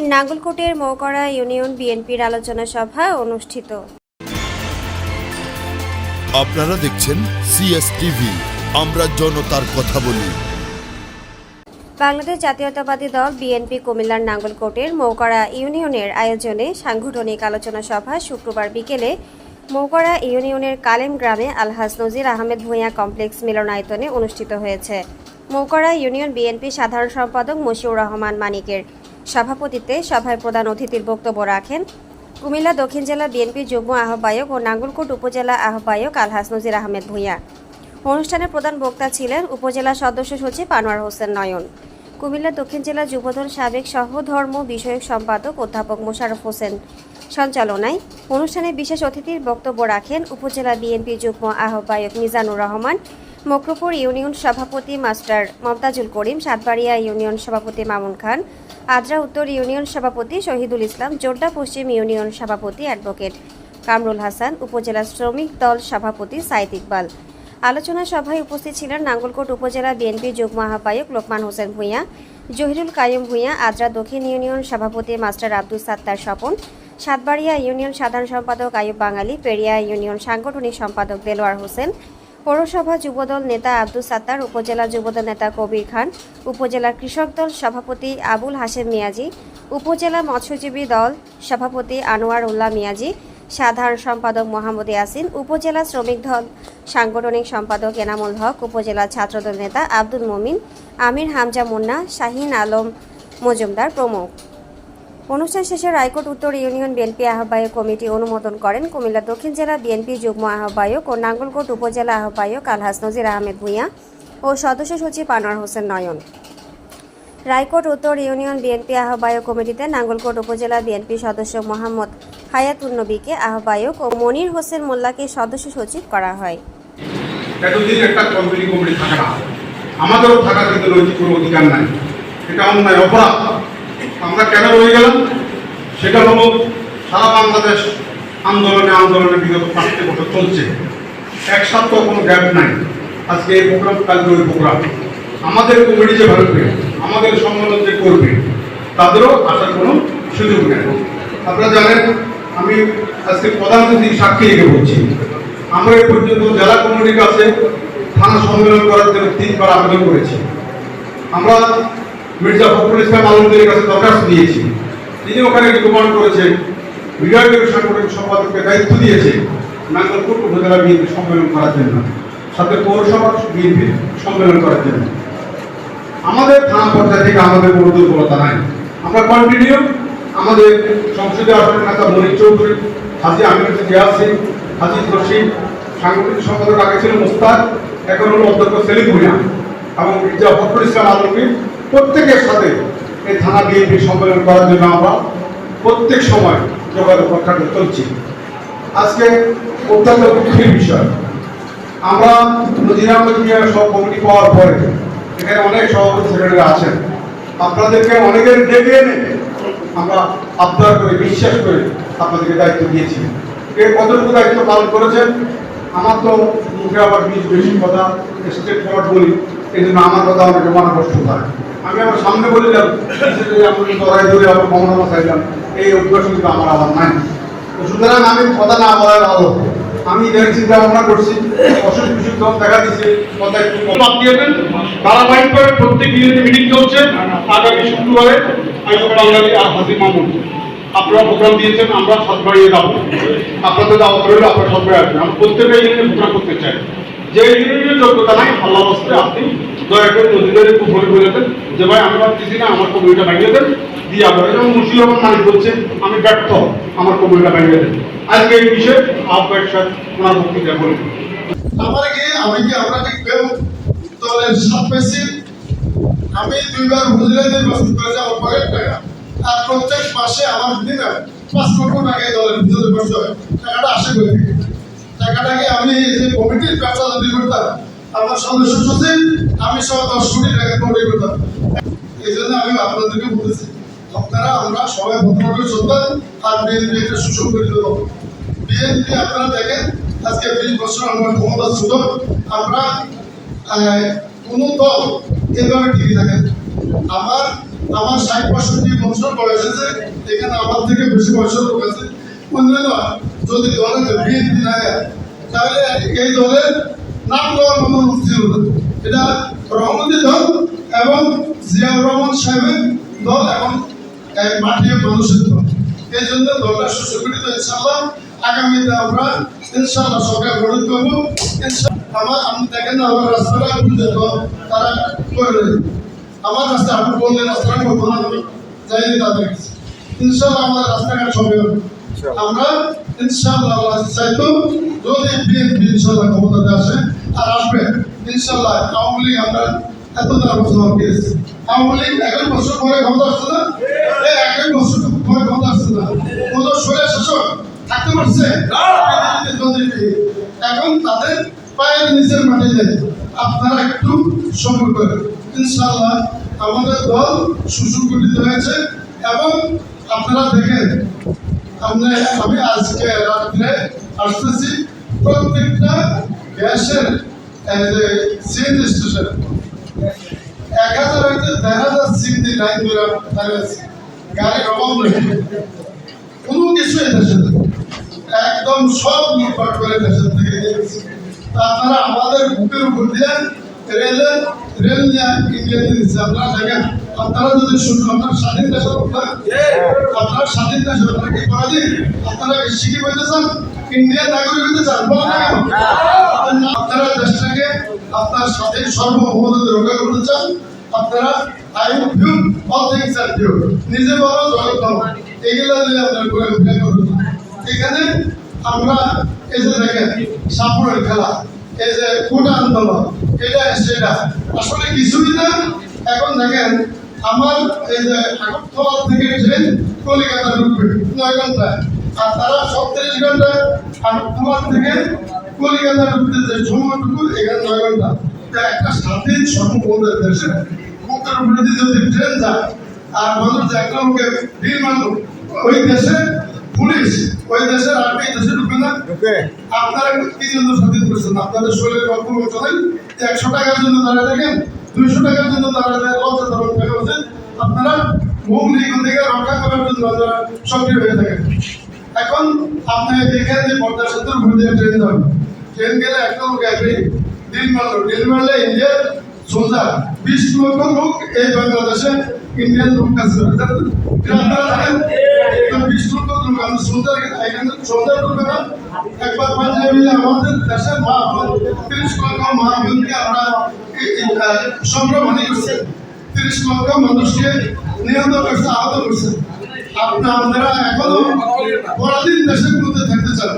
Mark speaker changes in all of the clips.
Speaker 1: নাঙ্গলকোটের Moukra union বিএনপির আলোচনা সভা অনুষ্ঠিত।
Speaker 2: আপনারা দেখছেন সিএস টিভি আমরা জনতার কথা বলি।
Speaker 1: বাংলাদেশ জাতীয়তাবাদী দল বিএনপি কুমিল্লার নাঙ্গলকোটের মৌকড়া ইউনিয়নের আয়োজনে সাংগঠনিক আলোচনা সভা শুক্রবার বিকেলে মৌকড়া ইউনিয়নের কালেম গ্রামে আলহাজ নজির আহমেদ ভূঁইয়া কমপ্লেক্স মিলনায়তনে অনুষ্ঠিত হয়েছে। মৌকড়া ইউনিয়ন বিএনপি সাধারণ সম্পাদক মশিউর রহমান মানিকের সভাপতিত্বে সভায় প্রধান অতিথির বক্তব্য রাখেন কুমিল্লা দক্ষিণ জেলা বিএনপি যুগ্ম আহ্বায়ক ও নাঙ্গলকোট উপজেলা আহ্বায়ক আলহাজ নজির আহমেদ ভূঁইয়া। অনুষ্ঠানে প্রধান বক্তা ছিলেন উপজেলা সদস্য সচিব আনোয়ার হোসেন নয়ন। কুমিল্লা দক্ষিণ জেলা যুবদল সাবেক সহধর্ম বিষয়ক সম্পাদক অধ্যাপক মোশারফ হোসেন সঞ্চালনায় অনুষ্ঠানে বিশেষ অতিথির বক্তব্য রাখেন উপজেলা বিএনপি যুগ্ম আহ্বায়ক মিজানুর রহমান, মকরপুর ইউনিয়ন সভাপতি মাস্টার মমতাজুল করিম, সাতবাড়িয়া ইউনিয়ন সভাপতি মামুন খান আদ্রা উত্তর ইউনিয়ন সভাপতি শহীদুল ইসলাম জোড্ডা পশ্চিম ইউনিয়ন সভাপতি অ্যাডভোকেট কামরুল হাসান, উপজেলা শ্রমিক দল সভাপতি সাইদ ইকবাল। আলোচনা সভায় উপস্থিত ছিলেন নাঙ্গলকোট উপজেলা বিএনপি যুগ্ম আহ্বায়ক লোকমান হোসেন ভূঁইয়া, জহিরুল কাইম ভূঁইয়া আদ্রা দক্ষিণ ইউনিয়ন সভাপতি মাস্টার আব্দুল সাত্তার স্বপন, সাতবাড়িয়া ইউনিয়ন সাধারণ সম্পাদক আয়ুব বাঙালি, পেরিয়া ইউনিয়ন সাংগঠনিক সম্পাদক দেলোয়ার হোসেন পৌরসভা যুবদল নেতা আব্দুল সাত্তার, উপজেলা যুবদল নেতা কবির খান, উপজেলা কৃষক দল সভাপতি আবুল হাশেম মিয়াজি, উপজেলা মৎস্যজীবী দল সভাপতি আনোয়ার উল্লাহ মিয়াজি, সাধারণ সম্পাদক মোহাম্মদ ইয়াসিন, উপজেলা শ্রমিক দল সাংগঠনিক সম্পাদক এনামুল হক, উপজেলা ছাত্রদল নেতা আব্দুল মমিন, আমির হামজা মুন্না, শাহিন আলম মজুমদার প্রমুখ। অনুষ্ঠান শেষে রায়কোট উত্তর ইউনিয়ন বিএনপি আহ্বায়ক কমিটি অনুমোদন করেন কুমিল্লা দক্ষিণ জেলা বিএনপি যুগ্ম আহ্বায়ক ও নাঙ্গলকোট উপজেলা আহ্বায়ক আলহাস নজির আহমেদ ভূঁইয়া ও সদস্য সচিব আনোয়ার হোসেন নয়ন। রায়কোট উত্তর ইউনিয়ন বিএনপি আহ্বায়ক কমিটিতে নাঙ্গলকোট উপজেলা বিএনপি সদস্য মোহাম্মদ হায়াতুন্নবীকে আহ্বায়ক ও মনির হোসেন মোল্লাকে সদস্য সচিব করা হয়।
Speaker 3: এতদিন একটা কমিটি কমিটি আমাদেরও থাকার কিন্তু নৈতিক কোনো অধিকার নাই। এটা অন্যায়, অপরাধ। আমরা কেন রয়ে গেলাম? সেটা হলো সারা বাংলাদেশ আন্দোলনে আন্দোলনে বিগত পাঁচটি বছর চলছে। এক সপ্তাহ কোনো গ্যাপ নাই। আজকে এই প্রোগ্রাম কালকে ওই প্রোগ্রাম আমাদের কমিটি যে ভাববে আমাদের সম্মেলন যে করবে, তাদেরও আসার কোনো সুযোগ নেই। আপনারা জানেন, আমি আজকে প্রধান অতিথি সাক্ষী রেখে বলছি। আমরা এ পর্যন্ত জেলা কমিটির কাছে থানা সম্মেলন করার জন্য তিনবার আবেদন করেছি। আমরা মির্জা ফখরুল ইসলাম আলমদের কাছে দরখাস্ত দিয়েছি। তিনি ওখানে রিকমেন্ড করেছেন। বিভাগীয় সাংগঠনিক সম্পাদককে দায়িত্ব দিয়েছে। নাঙ্গলকোট উপজেলা বিএনপি সম্মেলন করার জন্য। সাথে পৌরসভা বিএনপি সম্মেলন করার জন্য। আমাদের থানা পর্যায়ে থেকে আমাদের কোনো দুর্বলতা নাই। আমরা কন্টিনিউ আমাদের সংসদীয় আসনের নেতা মনিক চৌধুরী, হাজি আমির জিয়া সিং হাজি রশিদ সাংগঠনিক সম্পাদক আগে ছিল মুস্তাক এখন হলো অধ্যক্ষ সেলিম ভুইয়া এবং মির্জা ফখরুল ইসলাম আলমগীর প্রত্যেকের সাথে এই থানা বিএনপি সম্মেলন করার জন্য আমরা প্রত্যেক সময় যোগাযোগ রক্ষা করে চলছি। আজকে অত্যন্ত দুঃখের বিষয়। আমরা নজির আহমেদ মিয়ার সব কমিটি পাওয়ার পরে এখানে অনেক সভাপতি সেক্রেটারি আছেন। আপনাদেরকে অনেকের ডেকে এনে আমরা আবদার করে, বিশ্বাস করে আপনাদেরকে দায়িত্ব দিয়েছি। এর কতটুকু দায়িত্ব পালন করেছেন? আমার তো মুখে আবার বেশি কথা স্টেট ফরওয়ার্ড বলি এই জন্য আমার কথা আমাকে মনে কষ্ট হয় আমি আমার সামনে বলিলাম আমি লড়াই ধরে আবার ক্ষমতা চাইলাম এই অভ্যাস কিন্তু আমার আবার নাই। সুতরাং আমি কথা না বলার ভালো আমি এদের চিন্তা ভাবনা করছি, অসুখ বিসুখ যখন দেখা দিচ্ছে কথা একটু কম।
Speaker 4: দিয়েছেন ধারাবাহিকভাবে প্রত্যেক দিনের মিটিং চলছে, আগামী শুক্রবারে আইসব বাঙালি আর হাজির মামুন। আপনারা প্রোগ্রাম দিয়েছেন, আমরা সাতবাড়িয়ে যাব। আপনাদের দাওয়াত রইল, আপনারা সবাই আসবেন। আমি প্রত্যেকটা ইউনিয়নে প্রোগ্রাম করতে চাই। যে ইউনিয়নের যোগ্যতা নাই আল্লাহ হস্তে আপনি দয়া করে নদীদের একটু ভরে বলে দেন যে ভাই, আমি ভাবতেছি না, আমার কমিটিটা ভাঙিয়ে দেন। দিয়ে আপনারা যেমন মুর্শিদ রহমান মালিক বলছে আমি ব্যর্থ, আমার কমিটিটা ভাঙিয়ে দেন। আজকে এই বিষয়ে আহ্বায়ক সাহেব ওনার বক্তৃতা বলুন
Speaker 5: আমার কি আমি কি আপনাকে কেউ দলের সাত পেয়েছি আমি দুইবার উপজেলা নির্বাচন করেছি, আমার পকেট টাকা। আর প্রত্যেক মাসে আমার দিনে পাঁচ লক্ষ টাকা এই দলের ভিতরে খরচ হয়। টাকাটা আসে করে টাকাটাকে আমি যে কমিটির ব্যবসা যদি করতাম আমার সদস্য সচিব আমি সহ দশ কোটি টাকা কমিটি করতাম। এই জন্য আমি আপনাদেরকে বলেছি আপনারা, আমরা সবাই ভদ্রভাবে চলতেন আর বিএনপি একটা সুসংগঠিত দল বিএনপি, আপনারা দেখেন, আজকে বিশ বছর আমরা ক্ষমতা ছিল আমরা কোনো দল এভাবে টিকে থাকেন আমার আমার ষাট পঁয়ষট্টি বছর বয়স আছে এখানে আমার থেকে বেশি বয়সের লোক আছে অন্যান্য যদি দলে বিএনপি না তাহলে এই দলের নাম দেওয়ার মতো ছিল না। এটা রহমতি দল এবং জিয়াউর রহমান সাহেবের দল এক মাটির মানুষের দল এই জন্য দলটা সুসংগঠিত ইনশাল্লাহ আগামীতে আমরা ইনশাল্লাহ সরকার গঠন করব আমার আপনি দেখেন আমার রাস্তাটা, তারা করে। আমার রাস্তা আপনি বললেন রাস্তাটা করব না আমি যাইনি তাদের কাছে। ইনশাল্লাহ আমাদের রাস্তাঘাট সবে হবে। আমরা ইনশাল্লাহ চাইতো যদি বিএনপি ইনশাল্লাহ ক্ষমতাতে আসে আর আসবে ইনশাল্লাহ আওয়ামী লীগ আমরা এত তারা বছর পেয়েছি। আওয়ামী লীগ এগারো বছর পরে ক্ষমতা আসছে না? এই এগারো বছর পরে ক্ষমতা আসছে না। কোনো সরে শাসক থাকতে পারছে? এখন তাদের পায়ের নিচের মাটি যায়। আপনারা একটু সফর করেন। ইনশাল্লাহ আমাদের দল সুসংগঠিত হয়েছে এবং আপনারা দেখেন, আমরা আমি আজকে রাত্রে আসতেছি প্রত্যেকটা গ্যাসের সিএনজি স্টেশন। এক হাজার হইতে দেড় হাজার সিএনজি লাইন ধরে দাঁড়িয়ে আছে। গাড়ির অভাব নেই। কোনো কিছু দেশে নেই। একদম সব লুটপাট করে দেশের থেকে আপনারা আমাদের বুকের উপর দিয়ে রেলে রেল নিয়ে ইন্ডিয়াতে দিচ্ছে আপনারা দেখেন। আপনারা যদি শুনুন আপনার স্বাধীন দেশের আপনারা স্বাধীন দেশের কথা কি করা যায় আপনারা কি শিখে বলতে চান নাগরিক হতে চান? আপনারা দেশটাকে আপনার স্বাধীন সার্বভৌমত্ব রক্ষা করতে চান। আপনারা আই ভিউ অল থিংস আর ভিউ নিজে বড় জগৎ এগুলো যদি আপনারা এখানে আমরা এই যে দেখেন সাপুরের খেলা, এই যে কোটা আন্দোলন, এটা সেটা। আসলে কিছুই না, এখন দেখেন, আমার এই যে আগরতলা থেকে ট্রেন কলিকাতা ঢুকবে, নয় ঘন্টায়। আর তারা সত্তিরিশ ঘন্টায় আগরতলা থেকে কলিকাতা ঢুকতে যে সময়টুকু, এখানে নয় ঘণ্টা। একটা স্বাধীন সর্বভৌমের দেশে উপরে দিয়ে যদি ট্রেন যায়, আর মানুষ একটা লোকে মানলো ওই দেশে পুলিশ ওই দেশের আর্মি এই দেশে ঢুকে না। আপনারা কি জন্য স্বাধীন করেছেন? আপনাদের শরীরের রক্ত চলেন একশো টাকার জন্য তারা দেখেন দুইশো টাকার জন্য তারা লজ্জা টাকা হচ্ছেন আপনারা মৌলিক অধিকার রক্ষা করার জন্য আপনারা সক্রিয় হয়ে থাকেন। এখন আপনি দেখেন যে পদ্মা সেতুর দিয়ে ট্রেন যাবে ট্রেন গেলে একটা লোক আসবে দিন মারলো। দিন মারলে ইন্ডিয়ার সোলজার বিশ লক্ষ লোক এই বাংলাদেশে ইন্ডিয়ান লোক কাছে আপনারা আমি সোলজার এখানে ঢুকবে একবার পাঞ্জাবি আমাদের দেশের মা লক্ষ মা আমরা করছে। লক্ষ মানুষকে নিহত করছে, আহত করছে। আপনি আপনারা এখনও পরাধীন দেশের মধ্যে থাকতে চান,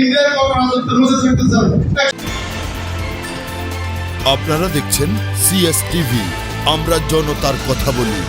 Speaker 5: ইন্ডিয়ার গণরাজত্বের মধ্যে থাকতে চান।
Speaker 2: আপনারা দেখছেন সিএস টিভি আমরা জনতার কথা বলি।